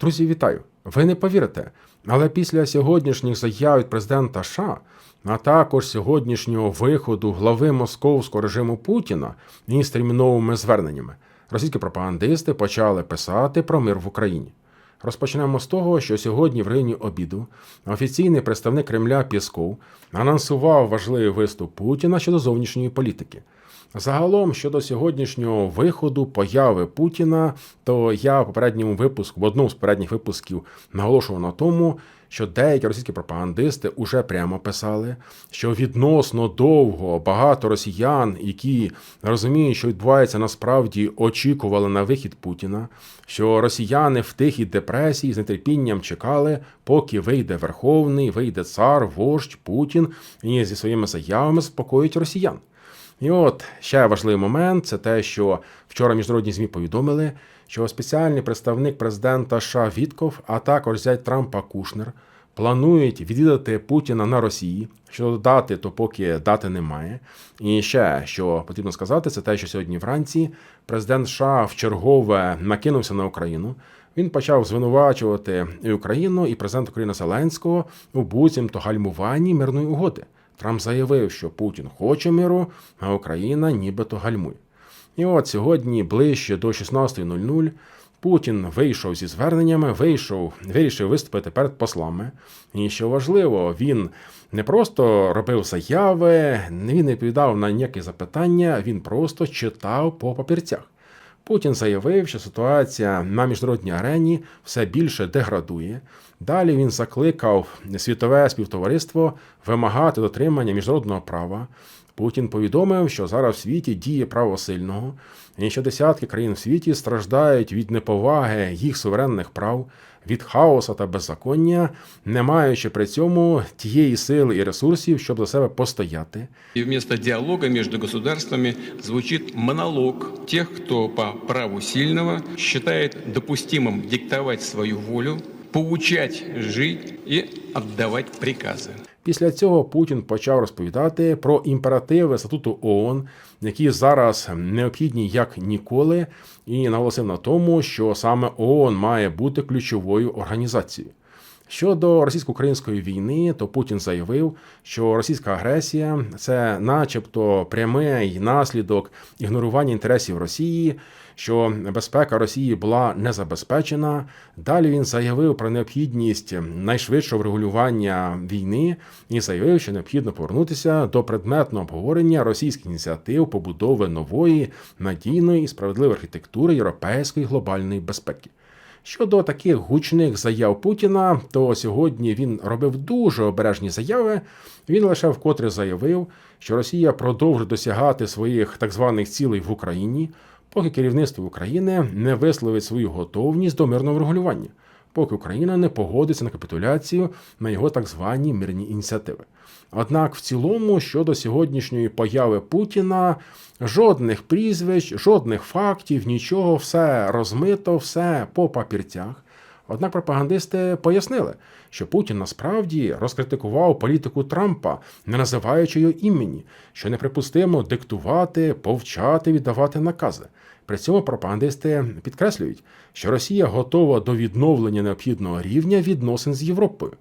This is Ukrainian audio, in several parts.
Друзі, вітаю! Ви не повірите, але після сьогоднішніх заяв від президента США, а також сьогоднішнього виходу глави московського режиму Путіна із терміновими зверненнями, російські пропагандисти почали писати про мир в Україні. Розпочнемо з того, що сьогодні в районі обіду офіційний представник Кремля Пісков анонсував важливий виступ Путіна щодо зовнішньої політики. Загалом щодо сьогоднішнього виходу появи Путіна, то я в попередньому випуску, в одному з попередніх випусків, наголошував на тому, що деякі російські пропагандисти уже прямо писали, що відносно довго багато росіян, які розуміють, що відбувається насправді, очікували на вихід Путіна, що росіяни в тихій депресії з нетерпінням чекали, поки вийде Верховний, вийде цар, вождь Путін і зі своїми заявами спокоїть росіян. І от ще важливий момент це те, що вчора міжнародні змі повідомили, що спеціальний представник президента США Вітков, а також зять Трампа Кушнер планують відвідати Путіна на Росії. Щодо дати, то поки дати немає. І ще що потрібно сказати, це те, що сьогодні вранці президент США вчергове накинувся на Україну. Він почав звинувачувати Україну і президента України Зеленського у буцімто гальмуванні мирної угоди. Трамп заявив, що Путін хоче миру, а Україна нібито гальмує. І от сьогодні, ближче до 16.00, Путін вийшов зі зверненнями, вийшов, вирішив виступити перед послами. І що важливо, він не просто робив заяви, він не відповідав на ніякі запитання, він просто читав по папірцях. Путін заявив, що ситуація на міжнародній арені все більше деградує. Далі він закликав світове співтовариство вимагати дотримання міжнародного права. Путін повідомив, що зараз в світі діє право сильного, і що десятки країн в світі страждають від неповаги їх суверенних прав, від хаоса та беззаконня, не маючи при цьому тієї сили і ресурсів, щоб за себе постояти. И вместо диалога между государствами звучит монолог тех, кто по праву сильного считает допустимым диктовать свою волю, поучать жить и отдавать приказы. Після цього Путін почав розповідати про імперативи статуту ООН, які зараз необхідні як ніколи, і наголосив на тому, що саме ООН має бути ключовою організацією. Щодо російсько-української війни, то Путін заявив, що російська агресія це, начебто, прямий наслідок ігнорування інтересів Росії, що безпека Росії була не забезпечена. Далі він заявив про необхідність найшвидшого врегулювання війни і заявив, що необхідно повернутися до предметного обговорення російських ініціатив побудови нової надійної і справедливої архітектури європейської глобальної безпеки. Щодо таких гучних заяв Путіна, то сьогодні він робив дуже обережні заяви. Він лише вкотре заявив, що Росія продовжить досягати своїх так званих цілей в Україні, поки керівництво України не висловить свою готовність до мирного врегулювання, поки Україна не погодиться на капітуляцію на його так звані мирні ініціативи. Однак, в цілому, щодо сьогоднішньої появи Путіна, жодних прізвищ, жодних фактів, нічого, все розмито, все по папірцях. Однак пропагандисти пояснили, що Путін насправді розкритикував політику Трампа, не називаючи його імені, що неприпустимо диктувати, повчати, віддавати накази. При цьому пропагандисти підкреслюють, що Росія готова до відновлення необхідного рівня відносин з Європою.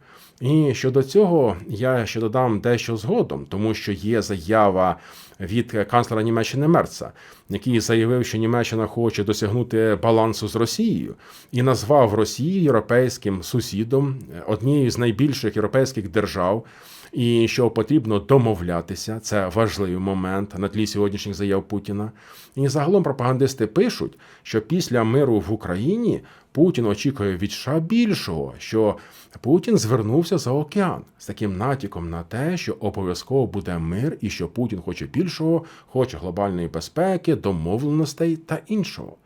І щодо цього я ще додам дещо згодом, тому що є заява від канцлера Німеччини Мерца, який заявив, що Німеччина хоче досягнути балансу з Росією і назвав Росію європейським сусідом однією з найбільших європейських держав. І що потрібно домовлятися, це важливий момент на тлі сьогоднішніх заяв Путіна. І загалом пропагандисти пишуть, що після миру в Україні Путін очікує від США більшого, що Путін звернувся за океан з таким натяком на те, що обов'язково буде мир, і що Путін хоче більшого, хоче глобальної безпеки, домовленостей та іншого.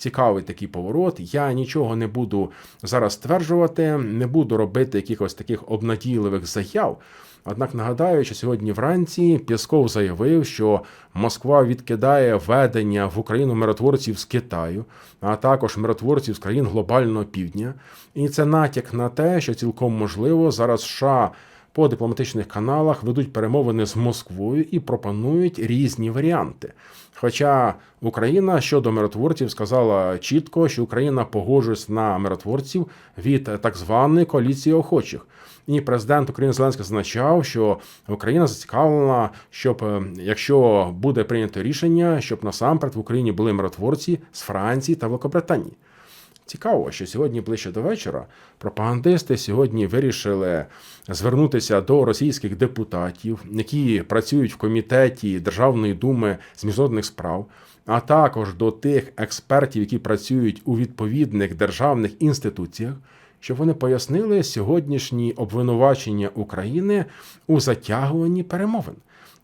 Цікавий такий поворот. Я нічого не буду зараз стверджувати, не буду робити якихось таких обнадійливих заяв. Однак нагадаю, що сьогодні вранці Пєсков заявив, що Москва відкидає введення в Україну миротворців з Китаю, а також миротворців з країн глобального півдня. І це натяк на те, що цілком можливо зараз США по дипломатичних каналах ведуть перемовини з Москвою і пропонують різні варіанти. Хоча Україна щодо миротворців сказала чітко, що Україна погоджується на миротворців від так званої коаліції охочих. І президент України Зеленський зазначав, що Україна зацікавлена, щоб е, якщо буде прийнято рішення, щоб насамперед в Україні були миротворці з Франції та Великобританії. Цікаво, що сьогодні ближче до вечора пропагандисти сьогодні вирішили звернутися до російських депутатів, які працюють в комітеті Державної думи з міжнародних справ, а також до тих експертів, які працюють у відповідних державних інституціях, щоб вони пояснили сьогоднішні обвинувачення України у затягуванні перемовин.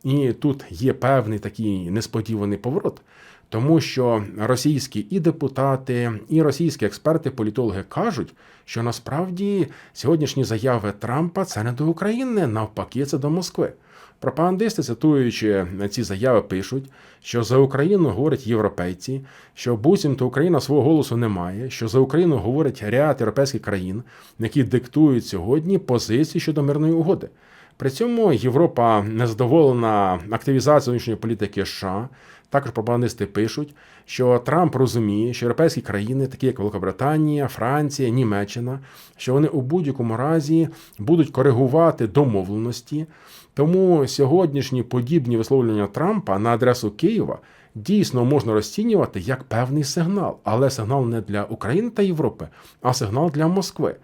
І тут є певний такий несподіваний поворот. Тому що російські і депутати, і російські експерти, політологи кажуть, що насправді сьогоднішні заяви Трампа це не до України, навпаки, це до Москви. Пропагандисти, цитуючи ці заяви, пишуть, що за Україну говорять європейці, що буцімто Україна свого голосу не має, що за Україну говорять ряд європейських країн, які диктують сьогодні позиції щодо мирної угоди. При цьому Європа незадоволена активізацією зовнішньої політики США. Також пропагандисти пишуть, що Трамп розуміє, що європейські країни, такі як Великобританія, Франція, Німеччина, що вони у будь-якому разі будуть коригувати домовленості. Тому сьогоднішні подібні висловлювання Трампа на адресу Києва дійсно можна розцінювати як певний сигнал, але сигнал не для України та Європи, а сигнал для Москви.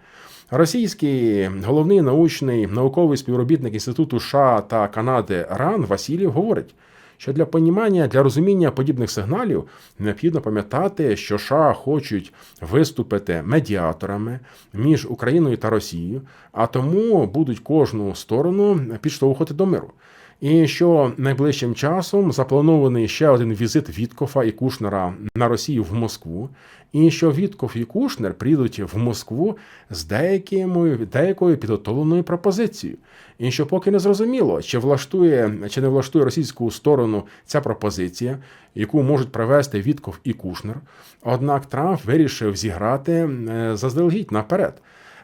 Російський головний научний науковий співробітник Інституту США та Канади РАН Васильєв говорить, що для понімання, для розуміння подібних сигналів необхідно пам'ятати, що США хочуть виступити медіаторами між Україною та Росією, а тому будуть кожну сторону підштовхувати до миру. І що найближчим часом запланований ще один візит Віткофа і Кушнера на Росію в Москву, і що Віткоф і Кушнер прийдуть в Москву з деякими, деякою підготовленою пропозицією. І що поки не зрозуміло, чи влаштує чи не влаштує російську сторону ця пропозиція, яку можуть привести Вітков і Кушнер. Однак Трамп вирішив зіграти е, заздалегідь наперед.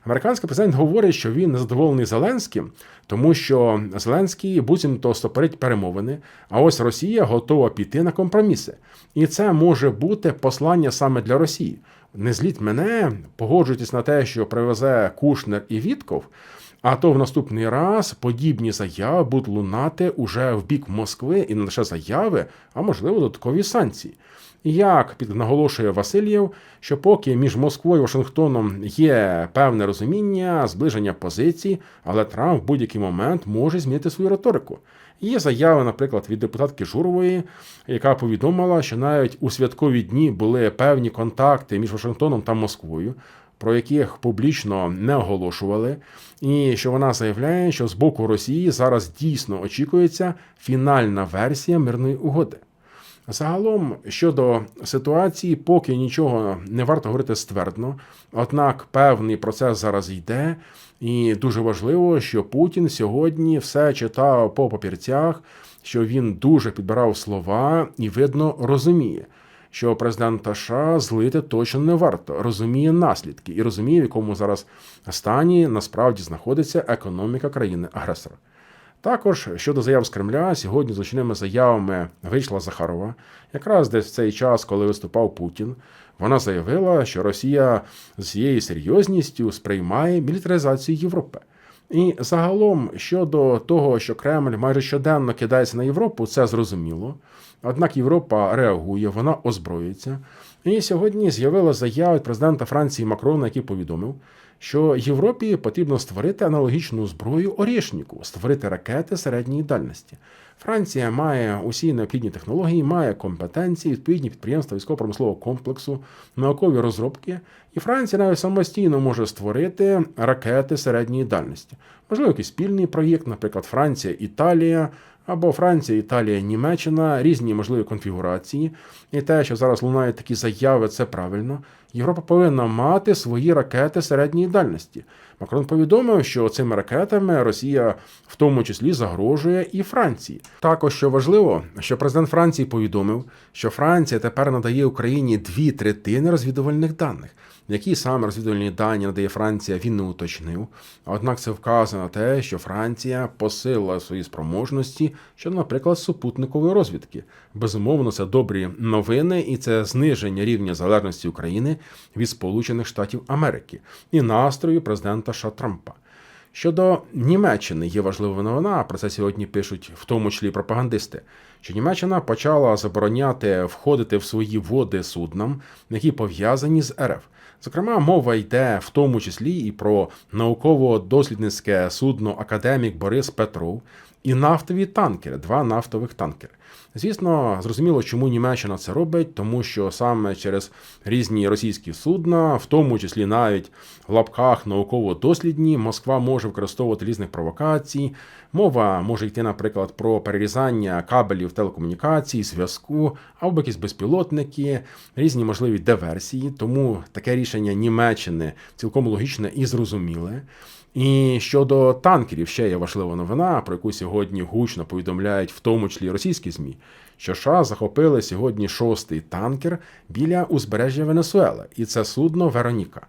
Американський президент говорить, що він незадоволений Зеленським, тому що Зеленський буцімто стопорить перемовини, а ось Росія готова піти на компроміси. І це може бути послання саме для Росії. Не зліть мене, погоджуйтесь на те, що привезе Кушнер і Вітков. А то в наступний раз подібні заяви будуть лунати уже в бік Москви і не лише заяви, а можливо додаткові санкції. Як наголошує Васильєв, що поки між Москвою і Вашингтоном є певне розуміння, зближення позицій, але Трамп в будь-який момент може змінити свою риторику. Є заяви, наприклад, від депутатки Журової, яка повідомила, що навіть у святкові дні були певні контакти між Вашингтоном та Москвою. Про яких публічно не оголошували, і що вона заявляє, що з боку Росії зараз дійсно очікується фінальна версія мирної угоди. Загалом щодо ситуації, поки нічого не варто говорити ствердно, однак певний процес зараз йде, і дуже важливо, що Путін сьогодні все читав по папірцях, що він дуже підбирав слова і видно розуміє. Що президента США злити точно не варто, розуміє наслідки і розуміє, в якому зараз стані насправді знаходиться економіка країни-агресора. Також щодо заяв з Кремля, сьогодні з гучними заявами вийшла Захарова, якраз десь в цей час, коли виступав Путін. Вона заявила, що Росія з цією серйозністю сприймає мілітаризацію Європи. І загалом щодо того, що Кремль майже щоденно кидається на Європу, це зрозуміло. Однак Європа реагує, вона озброюється. І сьогодні з'явила заява від президента Франції Макрона, який повідомив, що Європі потрібно створити аналогічну зброю Орєшніку, створити ракети середньої дальності. Франція має усі необхідні технології, має компетенції, відповідні підприємства військово-промислового комплексу, наукові розробки, і Франція навіть самостійно може створити ракети середньої дальності. Можливо, якийсь спільний проєкт, наприклад, Франція, Італія. Або Франція, Італія, Німеччина, різні можливі конфігурації. І те, що зараз лунають такі заяви, це правильно. Європа повинна мати свої ракети середньої дальності. Макрон повідомив, що цими ракетами Росія в тому числі загрожує і Франції. Також що важливо, що президент Франції повідомив, що Франція тепер надає Україні дві третини розвідувальних даних. Які саме розвідувальні дані надає Франція, він не уточнив. Однак це вказує на те, що Франція посилила свої спроможності щодо, наприклад, супутникової розвідки. Безумовно, це добрі новини, і це зниження рівня залежності України від Сполучених Штатів Америки і настрою президента США Трампа. Щодо Німеччини є важлива новина. Про це сьогодні пишуть в тому числі пропагандисти. Що Німеччина почала забороняти входити в свої води суднам, які пов'язані з РФ. Зокрема, мова йде в тому числі і про науково-дослідницьке судно Академік Борис Петров і нафтові танкери, два нафтових танкери. Звісно, зрозуміло, чому Німеччина це робить, тому що саме через різні російські судна, в тому числі навіть в лапках науково-дослідні, Москва може використовувати різних провокацій. Мова може йти, наприклад, про перерізання кабелів телекомунікацій, зв'язку, або якісь безпілотники, різні можливі диверсії. Тому таке рішення Німеччини цілком логічне і зрозуміле. І щодо танкерів, ще є важлива новина, про яку сьогодні гучно повідомляють, в тому числі російські змі, що США захопили сьогодні шостий танкер біля узбережжя Венесуели, і це судно Вероніка.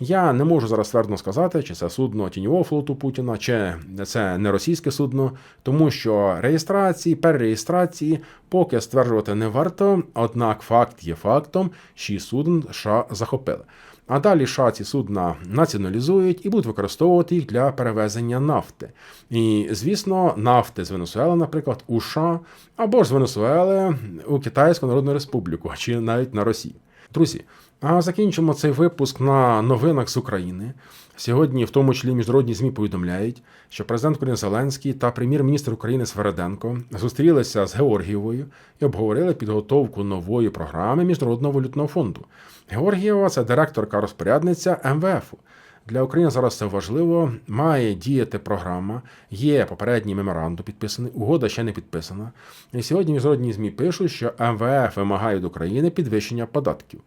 Я не можу зараз твердо сказати, чи це судно тіньового флоту Путіна, чи це не російське судно, тому що реєстрації, перереєстрації поки стверджувати не варто. Однак факт є фактом, шість суден США захопили. А далі США ці судна націоналізують і будуть використовувати їх для перевезення нафти. І, звісно, нафти з Венесуели, наприклад, у США або ж з Венесуели у Китайську Народну Республіку, чи навіть на Росію. Друзі, а закінчимо цей випуск на новинах з України. Сьогодні, в тому числі, міжнародні змі повідомляють, що президент України Зеленський та прем'єр-міністр України Свереденко зустрілися з Георгієвою і обговорили підготовку нової програми Міжнародного валютного фонду. Георгієва це директорка розпорядниця МВФ. Для України зараз це важливо. Має діяти програма. Є попередній меморандум підписаний, угода ще не підписана. І сьогодні міжнародні ЗМІ пишуть, що МВФ вимагає від України підвищення податків.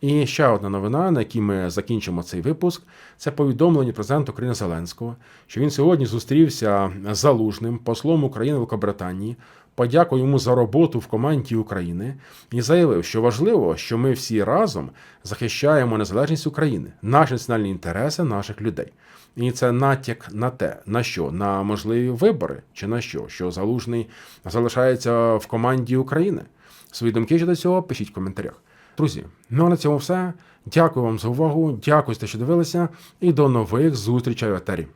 І ще одна новина, на якій ми закінчимо цей випуск, це повідомлення президента України Зеленського, що він сьогодні зустрівся з залужним послом України в Великобританії, подякував йому за роботу в команді України і заявив, що важливо, що ми всі разом захищаємо незалежність України, наші національні інтереси наших людей. І це натяк на те, на що? На можливі вибори, чи на що? Що залужний залишається в команді України. Свої думки щодо цього пишіть в коментарях. Друзі, ну а на цьому все. Дякую вам за увагу. Дякую, що дивилися, і до нових зустрічей в етері.